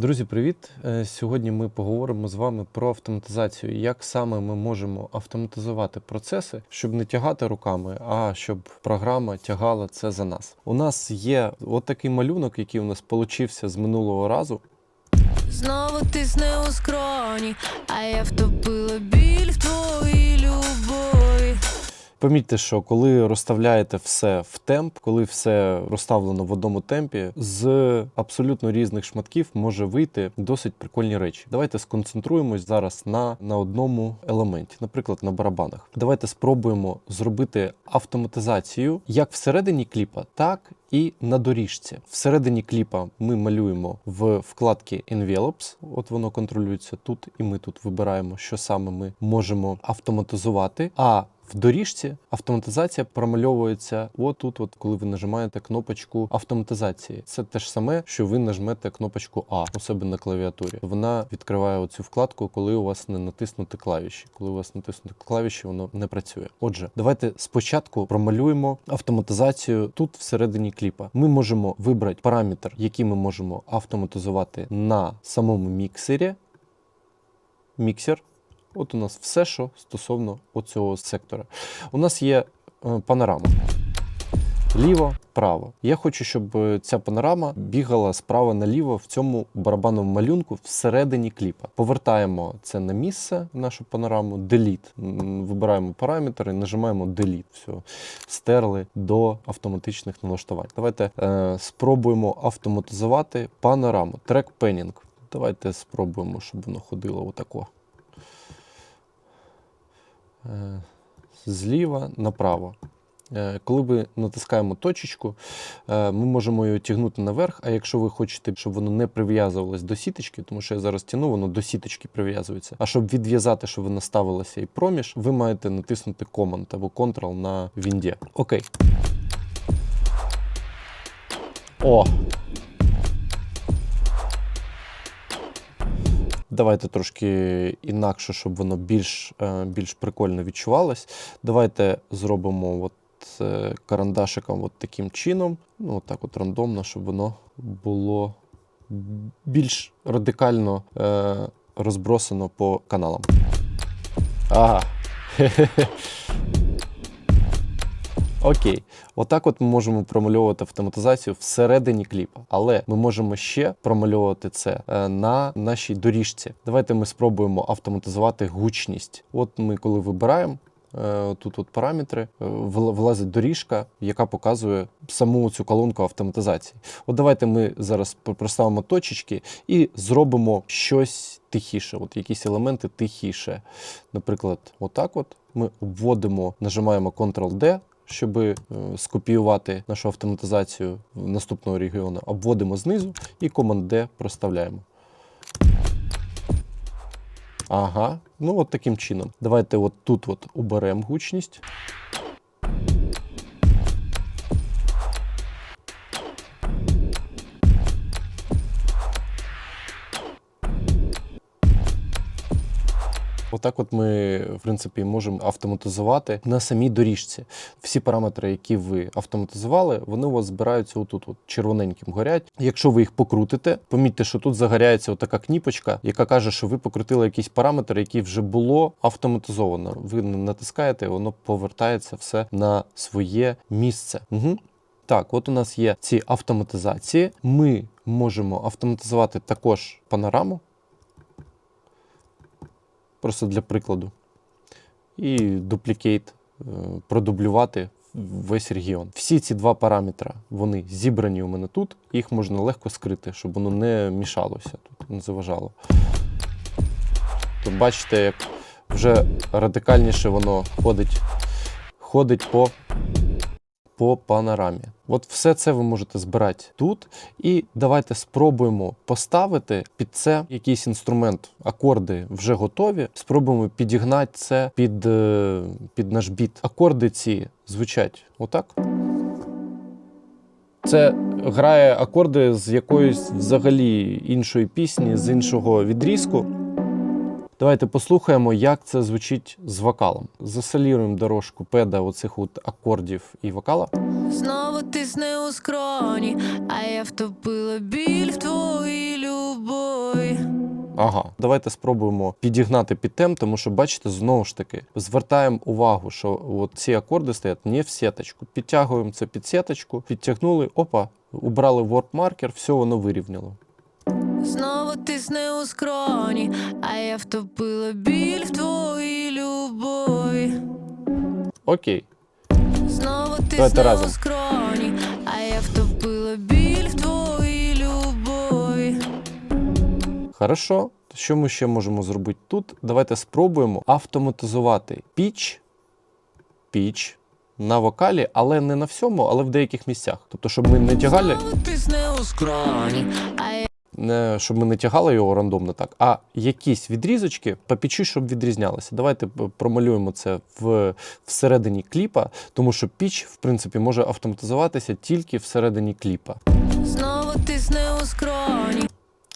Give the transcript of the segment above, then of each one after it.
Друзі, привіт! Е, Сьогодні ми поговоримо з вами про автоматизацію. Як саме ми можемо автоматизувати процеси, щоб не тягати руками, а щоб програма тягала це за нас. У нас є отакий малюнок, який у нас получився з минулого разу. Знову тисне у скроні, а я втопила біль Помітьте, що коли розставляєте все в темп, коли все розставлено в одному темпі, з абсолютно різних шматків може вийти досить прикольні речі. Давайте сконцентруємось зараз на, на одному елементі, наприклад, на барабанах. Давайте спробуємо зробити автоматизацію як всередині кліпа, так і на доріжці. Всередині кліпа ми малюємо в вкладці Envelopes. От воно контролюється тут, і ми тут вибираємо, що саме ми можемо автоматизувати. А в доріжці автоматизація промальовується отут, от коли ви нажимаєте кнопочку автоматизації. Це те ж саме, що ви нажмете кнопочку А у себе на клавіатурі. Вона відкриває оцю вкладку, коли у вас не натиснути клавіші. Коли у вас натиснути клавіші, воно не працює. Отже, давайте спочатку промалюємо автоматизацію тут всередині кліпа. Ми можемо вибрати параметр, який ми можемо автоматизувати на самому міксері. Міксер. От у нас все, що стосовно оцього сектора. У нас є е, панорама. Ліво, право. Я хочу, щоб е, ця панорама бігала справа наліво в цьому барабанному малюнку всередині кліпа. Повертаємо це на місце, нашу панораму, Delete. Вибираємо параметри, нажимаємо Delete. Все, стерли до автоматичних налаштувань. Давайте е, спробуємо автоматизувати панораму. Трек пенінг. Давайте спробуємо, щоб воно ходило отако. Е, зліва направо. Е, Коли ми натискаємо точечку, е, ми можемо її тягнути наверх. А якщо ви хочете, щоб воно не прив'язувалось до сіточки, тому що я зараз тяну, воно до сіточки прив'язується. А щоб відв'язати, щоб вона ставилася і проміж, ви маєте натиснути Command або Ctrl на вінді. Окей. О! Давайте трошки інакше, щоб воно більш, е, більш прикольно відчувалось. Давайте зробимо от е, карандашиком от таким чином. Ну, от так от рандомно, щоб воно було більш радикально е, розбросано по каналам. Ага. Окей, отак от ми можемо промальовувати автоматизацію всередині кліпа, але ми можемо ще промальовувати це е, на нашій доріжці. Давайте ми спробуємо автоматизувати гучність. От ми коли вибираємо. е, Тут от параметри, е, влазить доріжка, яка показує саму цю колонку автоматизації. От давайте ми зараз проставимо точечки і зробимо щось тихіше, от якісь елементи тихіше. Наприклад, отак от ми обводимо, нажимаємо Ctrl-D, щоб е, скопіювати нашу автоматизацію наступного регіону, обводимо знизу і команд D проставляємо. Ага, ну от таким чином. Давайте от тут от уберемо гучність. Отак, от ми, в принципі, можемо автоматизувати на самій доріжці. Всі параметри, які ви автоматизували, вони у вас збираються отут, от червоненьким горять. Якщо ви їх покрутите, помітьте, що тут загоряється така кніпочка, яка каже, що ви покрутили якийсь параметр, який вже було автоматизовано. Ви натискаєте, воно повертається все на своє місце. Угу. Так, от у нас є ці автоматизації. Ми можемо автоматизувати також панораму. Просто для прикладу. І дуплікейт, е, продублювати весь регіон. Всі ці два параметри вони зібрані у мене тут, їх можна легко скрити, щоб воно не мішалося тут, не заважало. То бачите, як вже радикальніше воно ходить, ходить по по панорамі. От все це ви можете збирати тут. І давайте спробуємо поставити під це якийсь інструмент. Акорди вже готові. Спробуємо підігнати це під, е, під наш біт. Акорди ці звучать отак. Це грає акорди з якоїсь взагалі іншої пісні, з іншого відрізку. Давайте послухаємо, як це звучить з вокалом. Засоліруємо дорожку педа оцих от акордів і вокала. Знову тисне у скроні, а я втопила біль в твоїй любові. Ага, давайте спробуємо підігнати під темп, тому що бачите, знову ж таки, звертаємо увагу, що от ці акорди стоять не в сіточку. Підтягуємо це під сіточку, підтягнули, опа, убрали warp маркер, все воно вирівняло. Знову тисне у скроні, а я втопила біль в твоїй любові. Окей. Знову Давайте тисне разом. у скроні, а я втопила біль в твоїй любові. Хорошо. Що ми ще можемо зробити тут? Давайте спробуємо автоматизувати піч, піч на вокалі, але не на всьому, але в деяких місцях. Тобто, щоб ми не тягали. Знову тисне у скроні, а я не щоб ми не тягали його рандомно так, а якісь відрізочки по пічі, щоб відрізнялися. Давайте промалюємо це в, всередині кліпа, тому що піч, в принципі, може автоматизуватися тільки всередині кліпа. знову тисне у скроні.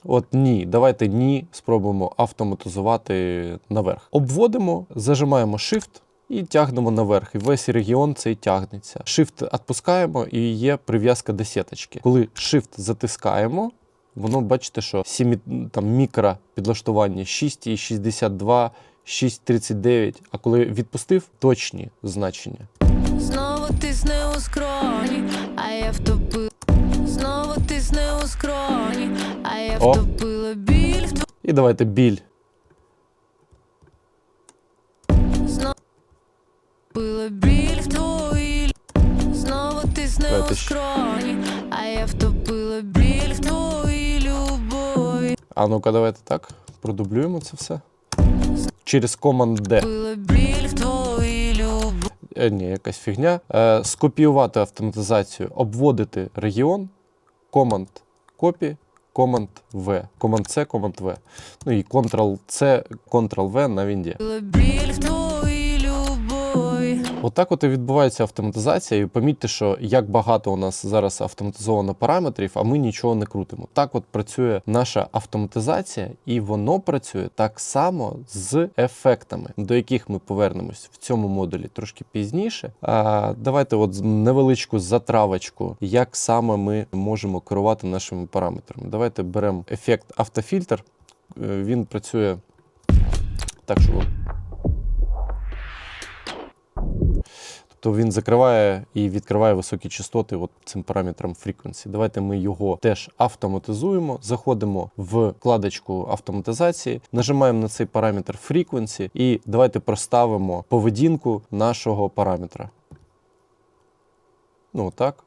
От ні, давайте ні, спробуємо автоматизувати наверх. Обводимо, зажимаємо Shift. І тягнемо наверх, і весь регіон цей тягнеться. Shift відпускаємо і є прив'язка до сіточки. Коли Shift затискаємо, воно бачите, що сімі, там мікро підлаштування 6,62, 6,39, а коли відпустив, точні значення. Знову тисне у скроні, а я втопила. Знову тисне у скроні, а я О. втопила біль в І давайте біль. Знову пила біль в твоїй лю- Знову тисне у скроні, а я втопила А ну-ка, давайте так. Продублюємо це все. Через команд D. Любові. Е, ні, якась фігня. Е, скопіювати автоматизацію, обводити регіон, команд копі, команд В. Команд С, команд В. Ну і Ctrl-C, Ctrl-V на Вінді. Отак от і відбувається автоматизація. І помітьте, що як багато у нас зараз автоматизовано параметрів, а ми нічого не крутимо. Так от працює наша автоматизація, і воно працює так само з ефектами, до яких ми повернемось в цьому модулі трошки пізніше. А, давайте от невеличку затравочку, як саме ми можемо керувати нашими параметрами. Давайте беремо ефект автофільтр. Е, Він працює так, що Тобто він закриває і відкриває високі частоти от цим параметром frequency. Давайте ми його теж автоматизуємо. Заходимо в вкладочку автоматизації, нажимаємо на цей параметр frequency і давайте проставимо поведінку нашого параметра. Ну так.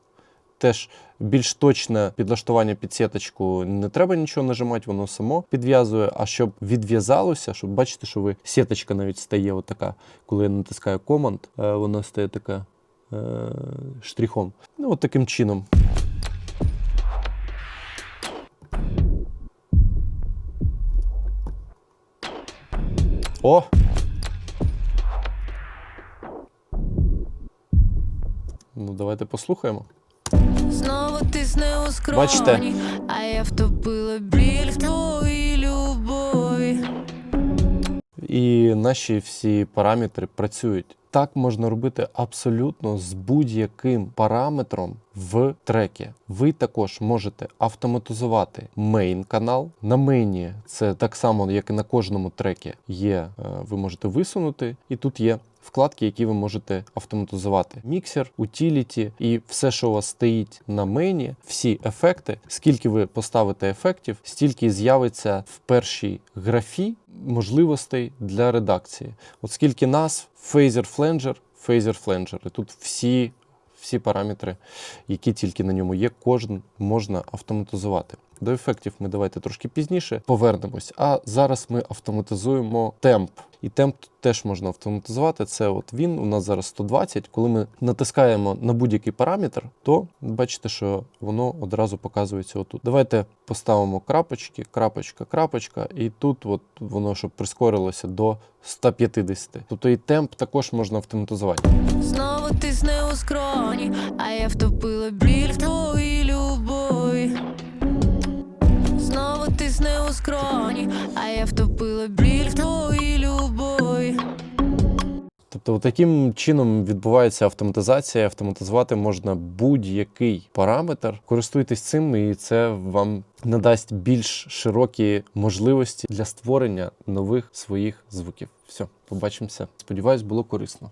Теж більш точне підлаштування під сіточку не треба нічого нажимати, воно само підв'язує. А щоб відв'язалося, щоб бачите, що ви сіточка навіть стає отака, коли я натискаю команд, е, вона стає така е, штрихом. Ну, от таким чином. О! Ну, давайте послухаємо. Знову тисне у скроні, а я втопила біль в твоїй любові. І наші всі параметри працюють. Так можна робити абсолютно з будь-яким параметром в трекі. Ви також можете автоматизувати мейн канал. На мейні це так само, як і на кожному трекі, є. е, Ви можете висунути, і тут є. Вкладки, які ви можете автоматизувати: міксер, утіліті і все, що у вас стоїть на мейні, всі ефекти. Скільки ви поставите ефектів, стільки з'явиться в першій графі можливостей для редакції. От скільки назв, фейзер фленджер, фейзер фленджер. І тут всі, всі параметри, які тільки на ньому є, кожен можна автоматизувати. До ефектів ми давайте трошки пізніше повернемось. А зараз ми автоматизуємо темп. І темп теж можна автоматизувати. Це от він у нас зараз 120. Коли ми натискаємо на будь-який параметр, то бачите, що воно одразу показується отут. Давайте поставимо крапочки, крапочка, крапочка, і тут от воно щоб прискорилося до 150. Тобто і темп також можна автоматизувати. Знову тисне у скроні, а я втопила біль скроні, а я втопила біль в любові. Тобто таким чином відбувається автоматизація. Автоматизувати можна будь-який параметр. Користуйтесь цим, і це вам надасть більш широкі можливості для створення нових своїх звуків. Все, побачимося. Сподіваюсь, було корисно.